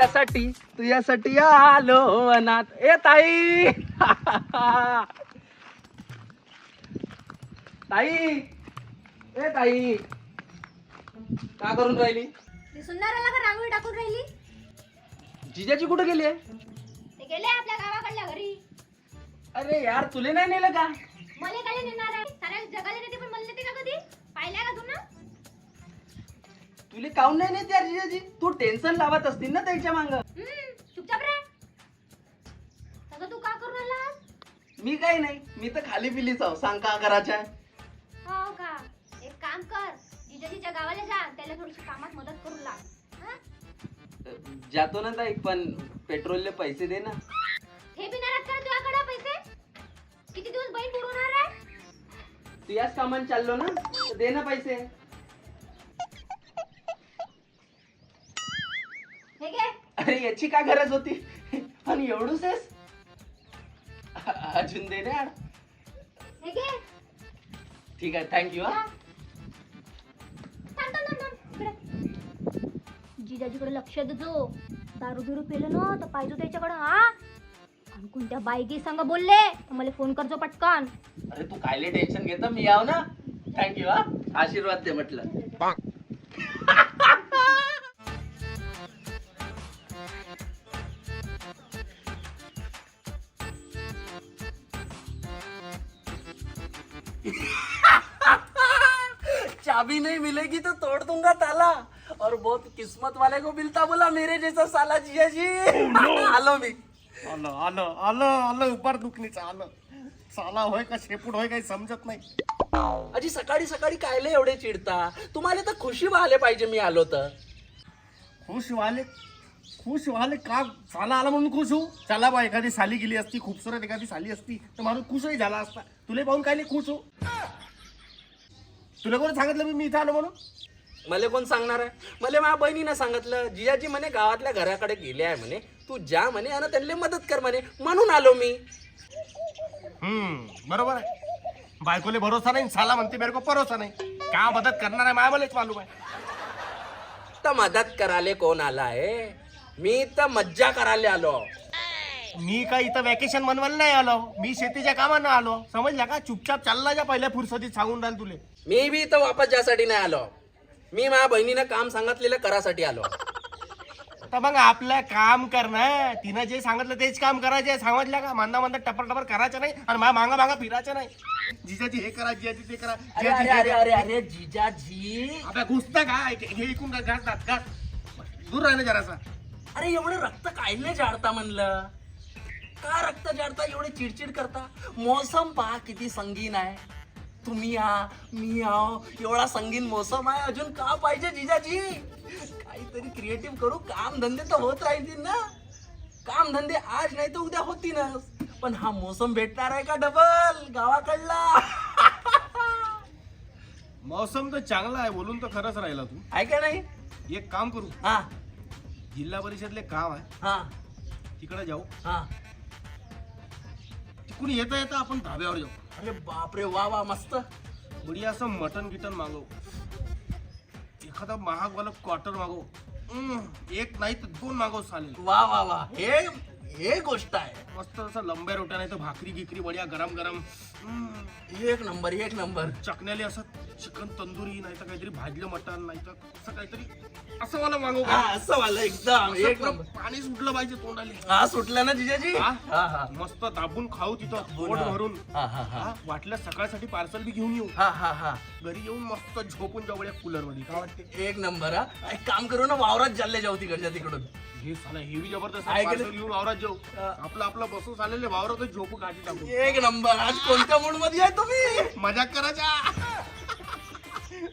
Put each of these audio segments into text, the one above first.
तुझ्यासाठी तुझ्यासाठी आलो अनाथ. ए ताई! ताई! ए ताई! का करून राहिली? ती सुंदराला का रांगोळी टाकून राहिली? जिजाची कुठं गेली ते गेले आपल्या गावाकडल्या घरी. अरे यार तुले नाही नेलं का? मले काय नेणार आहे? साऱ्या जगाला नेते पण मला नेते का कधी? पाहिल्या का तू ना? तुले काऊन नाही नेत यार जिजाजी तू टेन्शन लावत असतील ना त्याच्या मांग. हम्म, चुपचाप रे. सगळं तू का करून राहिला मी काही नाही मी तर खाली पिलीच आहो सांग का करायचं आहे हो का? एक काम कर जिजाजीच्या गावाला जा त्याला थोडीशी कामात मदत करू लाग. हं? जातो ना ताई पण पेट्रोलले पैसे दे ना. हे बी नाही राहत का तुझ्याकडे पैसे. किती दिवस बहीण पुरवणार आहे? तू याच कामान चाललो ना तर दे ना पैसे. हे घे. अरे याची का गरज होती? आणि एवढूच आहेस? अजून दे ना हे घे. ठीक आहे थँक्यू हा. थांब, थांब, थांब, थांब. इकडे. जिजाजीकडे लक्ष देजो दारू बिरू पेलं ना तर पाहिजे त्याच्याकडे हा. आणि कोणत्या बायगी संग बोलले तर मला फोन करजो पटकन. अरे तू कायले टेन्शन घेतो? मी याव ना? थँक्यू हा. आशीर्वाद दे म्हटलं. चाबी नहीं मिलेगी तो तोड़ दूंगा ताला। और बहुत किस्मत वाले को मिलता बोला मेरे जैसा साला जिया जी। आलो मी आलं आलं आलं आलं उपार दुखणीचं आलं। साला होय का शेपूट होय काही समजत नाही. अजी सकाळी सकाळी कायले एवढे चिडता? तुम्हाला तर खुशी व्हायला पाहिजे मी आलो तर. खुश व्हाले खुश व्हाले का साला आला म्हणून खुश होऊ? चला बा एखादी साली गेली असती खूपसुरत एखादी साली असती तर माणूस खुशही झाला असता. तुला पाहून काय खुश हो तुला कोणी सांगितलं मी- मी इथं आलो म्हणून? मला कोण सांगणार आहे? मला माझ्या बहिणीनं सांगितलं जिजाजी म्हणे गावातल्या घराकडे गेले आहे म्हणे तू जा म्हणे आणि त्यांना मदत कर म्हणे म्हणून आलो मी. हम्म बरोबर आहे. बायकोले भरोसा नाही साला म्हणते मेरे को भरोसा नाही. का मदत करणार आहे? माया मलाच मालूम आहे. तर मदत करायला कोण आला आहे मी तर मज्जा करायला आलो. मी काय इथं वॅकेशन मनवायला नाही आलो. मी शेतीच्या कामानं आलो. समजला का? चुपचाप चालला जा पहिल्या फुरसतीत सांगून राहील तुले. मी बी इथं वापस जासाठी नाही आलो. मी माझ्या बहिणीनं काम सांगितलेलं करासाठी आलो. तर मग आपलं काम करणं तिनं जे सांगितलं तेच काम करायचे समजलं का? मांदा मांदा टपर टपर करायचं नाही आणि माझ्या मागा मागा फिरायचं नाही. जिजाजी हे करा जिजाजी ते करा. अरे जिजाजी अरे ते अरे करा. अरे अरे जिजाजी. आता घुसतं का? हे हे ऐकून का घास दात घास. दूर राहिलं जरासा. अरे एवढं रक्त कायले जाडता म्हणलं? का रक्त जाडता? एवढे चिडचिड करता? मोसम पहा किती संगीन आहे. तुम्ही या मी आहो एवढा संगीन मोसम आहे. अजून का पाहिजे जिजाजी? काहीतरी क्रिएटिव्ह करू. काम धंदे तर होत राहतील ना. काम धंदे आज नाही तर उद्या होतीलच. पण हा मोसम भेटणार आहे का डबल गावाकडला. मौसम तर चांगला आहे. बोलून तर खरंच राहिला तू. आहे का नाही? एक काम करू. हा. जिल्हा परिषदले काम आहे. हा. तिकडे जाऊ. हा. तिकडून येता येता आपण धाब्यावर जाऊ. अरे बापरे वा वा मस्त. बढिया असं मटन गिटन मागव. एखादा महागवाला क्वार्टर मागव. हम्म, एक नाही तर दोन मागव चालेल वा वा वा. हे हे गोष्ट आहे. मस्त असं लंब्या रोट्या नाही तर भाकरी गिकरी बढिया गरम गरम हम्म, एक नंबर एक नंबर. चकण्याले असं चिकन तंदुरी नाही तर काहीतरी भाजलं मटण नाही तर असं काहीतरी असं मला मागव हा असं वाला एकदम असं एक पुरं नंबर पाणी सुटलं पाहिजे तोंडाले. हा सुटला ना जिजाजी? हा? हा हा. मस्त दाबून खाऊ तिथं पोट हा. भरून. हा हा हा. हा, वाटलं सकाळसाठी पार्सल बी घेऊन येऊ. हा हा हा. घरी येऊन मस्त झोपून जाऊ या कूलरमध्ये काय वाटते एक नंबर हा. एक काम करू ना वावरात चालले जाऊ तिकडच्या तिकडून. हे साला हेवी जबरदस्त आहे का पार्सल घेऊन वावरात जाऊ. हा. आपलं आपलं बसून आलेले वावरात झोपू काढी टाकू एक नंबर आज कोणत्या मूडमध्ये आहे तुम्ही? मजाक करायच्या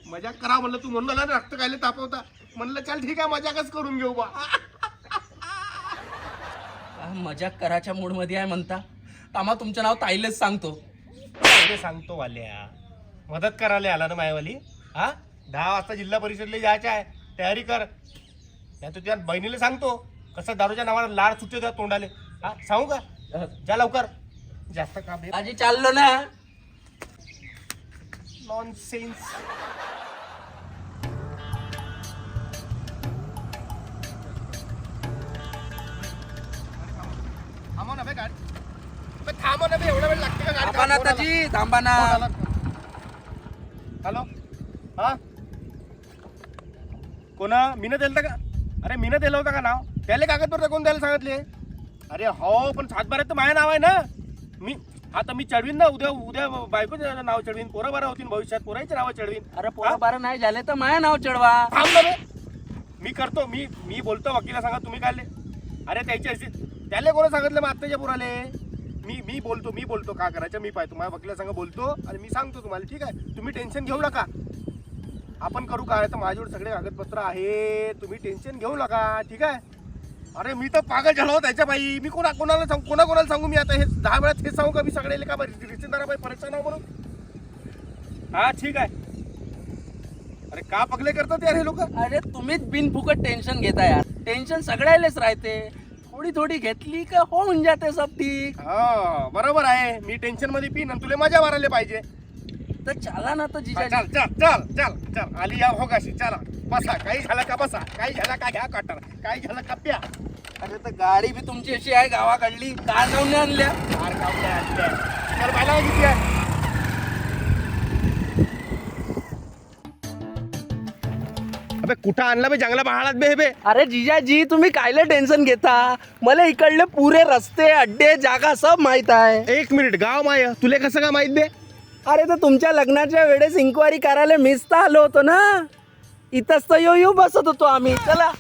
मजाक करा म्हणलं तू म्हणलं ना रक्त कायले तापवता. म्हणलं चल ठीक आहे मजाकच करून घेऊ बा. मजाक करायच्या मूडमध्ये आहे म्हणता. आम्हा तुमचं नाव ताईलेच सांगतो. सांगतो वाल्या. मदत करायला आला ना मायावाली? हा? दहा वाजता जिल्हा परिषदला जायचं आहे. तयारी कर. नाही तुझ्या बहिणीला सांगतो. कसं दारूच्या नावाला लाड सुटते त्या तोंडाले. हा सांगू का? जा लवकर. जास्त काम आहे आजी चाललो ना. nonsense. ना वेळ लागते का थांबा ना हॅलो? हा? कोण? मीनं दिलं का? अरे मीनं दिलं होतं का नाव? त्याला कागदपत्र कोण द्यायला सांगितले? अरे हो पण सातबारात तर माझं नाव आहे ना. मी आता मी चढवीन ना उद्या उद्या बायकोचं नाव चढवीन पोरं बारा होतील भविष्यात पोरांचे नाव चढवीन. अरे पोरं बारा नाही झाले तर माझ्या नाव चढवा. थांब ना बे. मी करतो मी मी बोलतो वकिला सांगा तुम्ही काढले अरे त्याची अशी त्याला कोणा सांगितलं मग आत्ताच्या पुराले? मी मी बोलतो मी बोलतो का करायचं? मी पाहतो. माझ्या वकिला सांगा बोलतो आणि मी सांगतो तुम्हाला ठीक आहे? तुम्ही टेन्शन घेऊ नका. आपण करू काय? तर माझ्यावर सगळे कागदपत्र आहे तुम्ही टेन्शन घेऊ नका ठीक आहे? अरे मी तर पागल झालो हो त्याच्या बाई. मी कोणा कोणाला सांगू कोणा कोणाला सांगू मी आता? हे दहा वेळात हे सांगू का मी सगळे का रिश्तेदारा बाई परीक्षा नाव म्हणून? हा ठीक आहे. अरे का पगले करतात यार हे लोक? अरे तुम्हीच बिनफुकट टेन्शन घेता यार. टेन्शन सगळ्यालेच राहते. थोडी थोडी घेतली का होऊन जाते सब ठीक. हा बरोबर आहे. मी टेन्शनमध्ये पिन आणि तुला मजा मारायला पाहिजे. तर चला ना तर हा, जिजा चल चल चल चल चल. आली या होगाशी. चला. बसा. काही झालं का बसा? काही झालं का घ्या कटर? काही झालं का प्या? अरे तर गाडी बी तुमची अशी आहे गावाकडली. कार जाऊन नाही आणल्या? फार गावल्या आणल्या. किती आहे? अबे कुठं आणला बे? जंगला पहाडात बे हे बे. अरे जिजाजी तुम्ही कायले टेन्शन घेता? मला इकडले पुरे रस्ते अड्डे जागा सब माहीत आहे. एक मिनिट गाव माय तुले कसं का माहीत बे? अरे तर तुमच्या लग्नाच्या वेळेस इन्क्वायरी करायला मिस तर आलो होतो ना? इथंच तर येऊ येऊ बसत होतो आम्ही. चला.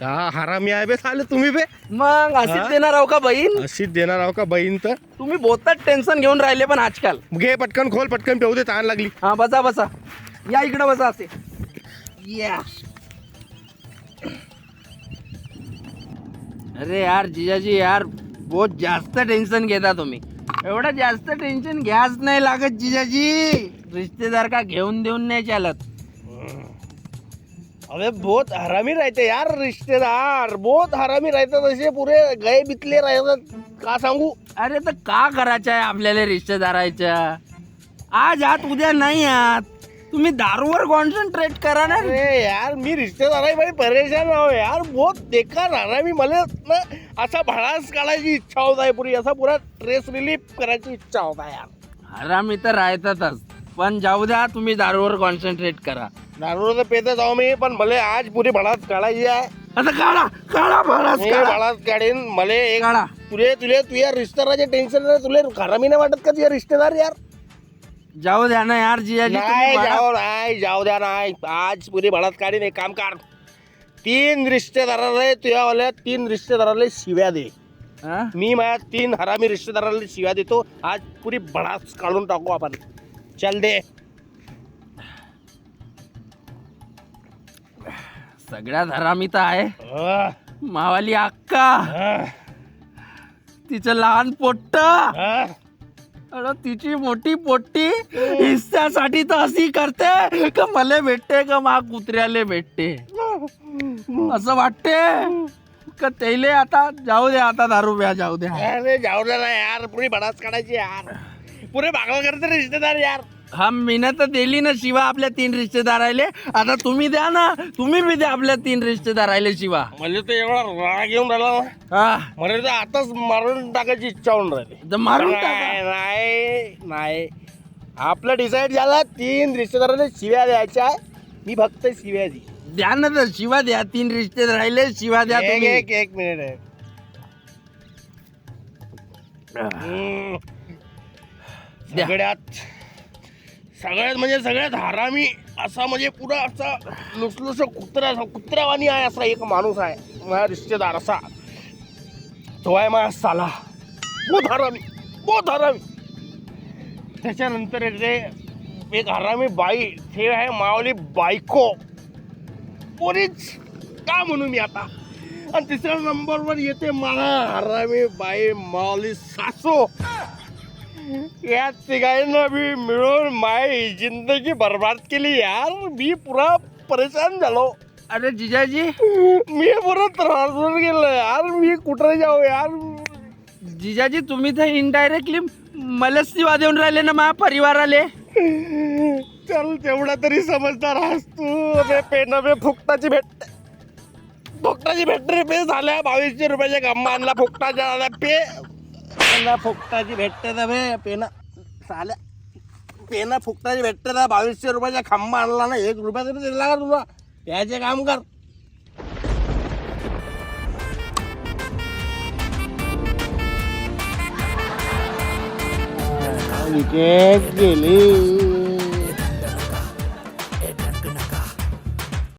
का हरामी आहे बे चाले तुम्ही बे. मग? अशीच देणार आहो का बहीण? अशीच देणार आहो का बहीण तर? तुम्ही बोलतात टेन्शन घेऊन राहिले पण आजकाल. घे पटकन खोल पटकन पेऊ दे ताण लागली. हा बसा बसा. या इकडे बसा असे. या. अरे यार जिजाजी यार बहुत जास्त टेन्शन घेता तुम्ही. एवढं जास्त टेन्शन घ्याच नाही लागत जिजाजी. रिश्तेदार का घेऊन देऊन नाही चालत. अबे बहुत हरामी रहते यार रिश्तेदार बहुत हरामी रहते तसे पुरे गए बितले राहतात. का सांगू? अरे तर का करायचं आहे आपल्याला रिश्तेदाराच्या आज आत उद्या नाही आत. तुम्ही दारूवर कॉन्सन्ट्रेट करा ना. अरे यार मी रिश्तेदार आहे भाई परेशान आहो. यार बहुत बेकार हरामी मला ना असा भडास काढायची इच्छा होत आहे पुरी असा पुरा स्ट्रेस रिलीफ करायची इच्छा होत आहे यार. हरामी तर राहतातच. पण जाऊ द्या तुम्ही दारूवर कॉन्सन्ट्रेट करा. दारू तर पेतच आहो मी पण मला आज पुरी भडास काढायची आहे. आता काढा काढा बराच मी काढा. भडास काढीन मला एक काढा. तुले तुले तुझ्या रिश्तेदाराचे टेन्शन नाही तुले हरामी नाही वाटत का तुझ्या रिश्तेदार यार? जाऊ द्या ना यार नाही तुम्ही मला- जाऊ नाही जाऊ द्या नाही. आज पुरी भडात काढीन एक काम कर तीन रिश्तेदाराला तुझ्यावाल्या तीन रिश्तेदाराला शिव्या दे. हा? मी माझ्या तीन हरामी रिश्तेदाराला शिव्या देतो. आज पुरी भडास काढून टाकू आपण. चल दे. सगळ्यात हरामी तर आहे मावाली अक्का. तिचं लहान पोट्ट. अरे तिची मोठी पोट्टी हिस्स्यासाठी तर अशी करते का मला भेटते का मा कुत्र्याले भेटते. असं वाटते का त्याले आता जाऊ द्या आता दारू प्या जाऊ द्या अरे जाऊ दे ना यार. पुरी भडास काढायची यार. पुरे भागव करते रिश्तेदार यार. हा मीनं तर दिली ना शिवा आपल्या तीन रिश्तेदाराले आता तुम्ही द्या ना तुम्ही बी द्या आपल्या तीन रिश्तेदाराले शिवा मला तर एवढा राग येऊन राहिला ना. हा मला तर आताच मारून टाकायची इच्छा होऊन राहिली तर मारून टाका. नाही नाही नाही आपलं डिसाईड झालं तीन रिश्तेदारांना शिव्या द्यायच्या आहे. मी फक्त शिव्या दे द्या ना तर शिवा द्या तीन रिश्तेदार राहिले शिवा द्या एक तुम्ही एक एक मिनिट आहे. द्या. सगळ्यात सगळ्यात म्हणजे सगळ्यात हरामी असा म्हणजे पुरा असा लुसलुस कुत्रा कुत्रावानी आहे असा एक माणूस आहे माझा रिश्तेदार असा. तो आहे माझा साला. बहुत हरामी बहुत हरामी. त्याच्यानंतर येते एक हरामी बाई ते आहे मावली बायको. कोणीच का म्हणू मी आता? आणि तिसऱ्या नंबरवर येते मला हरामी बाई मावली सासू. या तिघांना मी मिळून माय जिंदगी बर्बाद केली यार. मी पुरा परेशान झालो. अरे जिजाजी. मी पुरा त्रासून गेलो यार. मी कुठं जाऊ यार? जिजाजी तुम्ही तर इनडायरेक्टली मलाच शिवा देऊन राहिले ना माझ्या परिवाराले? चल तेवढा तरी समजदार आहेस तू. बे पेन बे फुकटाची भेट. फुकटाची भेट रे पे झाल्या. बावीसशे रुपयाच्या गम्मा आणला फुकटाच्या पे पेना फुकटाची भेटते ना बे पेना साल्या. पेना फुकटाची भेटते ना बावीसशे रुपयाचा खांबा आणला ना एक रुपया तरी दिला का तुला? याचे काम कर. विकेट गेली.